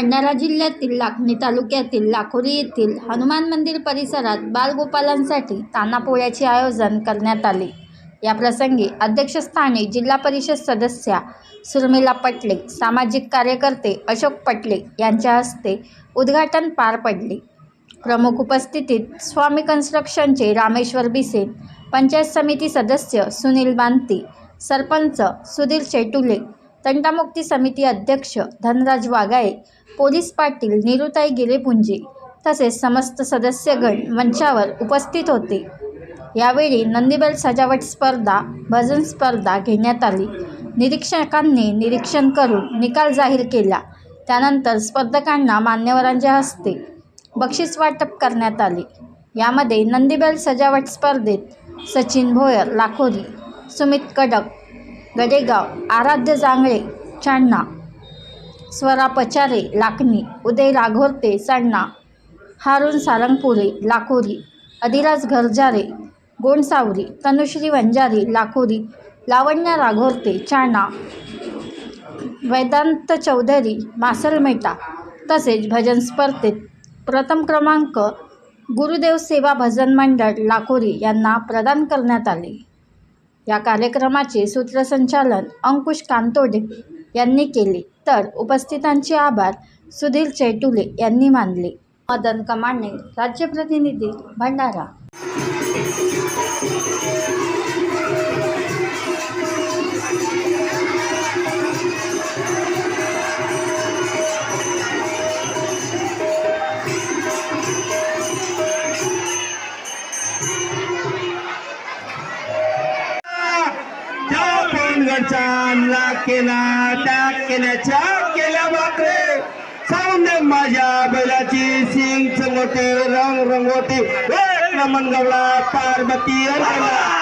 भंडारा जिल्ह्यातील लाखनी तालुक्यातील लाखोरी येथील हनुमान मंदिर परिसरात बालगोपालांसाठी तानापोळ्याचे आयोजन करण्यात आले. या प्रसंगी अध्यक्षस्थानी जिल्हा परिषद सदस्या सुर्मिला पटले सामाजिक कार्यकर्ते अशोक पटले यांच्या हस्ते उद्घाटन पार पडले. प्रमुख उपस्थितीत स्वामी कन्स्ट्रक्शनचे रामेश्वर बिसेन पंचायत समिती सदस्य सुनील बांती सरपंच सुधीर शेटुले तंटामुक्ती समिती अध्यक्ष धनराज वागाळे पोलीस पाटील निरुताई गिरेपुंजे तसेच समस्त सदस्यगण मंचावर उपस्थित होते. यावेळी नंदीबेल सजावट स्पर्धा भजन स्पर्धा घेण्यात आली. निरीक्षकांनी निरीक्षण करून निकाल जाहीर केला. त्यानंतर स्पर्धकांना मान्यवरांच्या हस्ते बक्षीस वाटप करण्यात आले. यामध्ये नंदीबल सजावट स्पर्धेत सचिन भोयर लाखोरी सुमित कडक गडेगाव आराध्य जांगळे चांडणा स्वरा पचारे लाखणी उदय राघोरते चांडणा हारून सारंगपुरे लाखोरी अधिराज घरजारे गोंडसावरी तनुश्री वंजारी लाखोरी लावण्या राघोरते चाणा वेदांत चौधरी मासलमेटा तसेच भजन स्पर्धेत प्रथम क्रमांक गुरुदेव सेवा भजन मंडळ लाखोरी यांना प्रदान करण्यात आले. या कार्यक्रमाचे सूत्रसंचालन अंकुश कांतोडे यांनी केले. तर उपस्थितांचे आभार सुधीर चैटुले यांनी मानले. मदन कमांडे राज्य प्रतिनिधी भंडारा. त्या पानगडचा केला त्या केल्याच्या केल्या बाकरे सांगून माझ्या बैलाची सिंग चंगोटी रंग रंगोटी एक गवळा पार्वती अर्चना.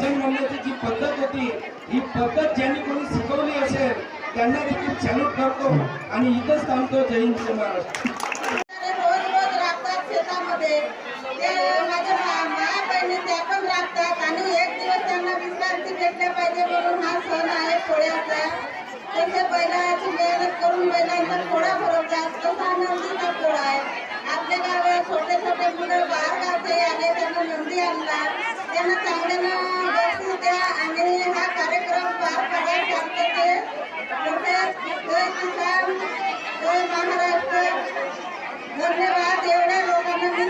भजन म्हणण्याची जी पद्धत होती ही पद्धत ज्यांनी कोणी शिकवली असेल त्यांना देखील सॅल्यूट करतो आणि इथंच थांबतो. जय हिंद जय महाराष्ट्र. रोज शेतामध्ये. ते माझ्या मा- त्या पण आणि एक दिवस त्यांना पाहिजे म्हणून हा सण आहे त्यांच्या बैलाची मेहनत करून बैलांचा पोळा भरवतात तसा नंदीचा पोळा आहे. आपल्या गावात छोटे छोटे मुलं बाहेर गावचे आले त्यांना नंदी आणला त्यांना चांगल्यानं बक्षीस द्या आणि हा कार्यक्रम पार पडेल शांतते जय किसान जय महाराष्ट्र धन्यवाद एवढ्या लोकांना मी शुभेच्छा देतो तेवढ्या त्यांना आणि बंद करतो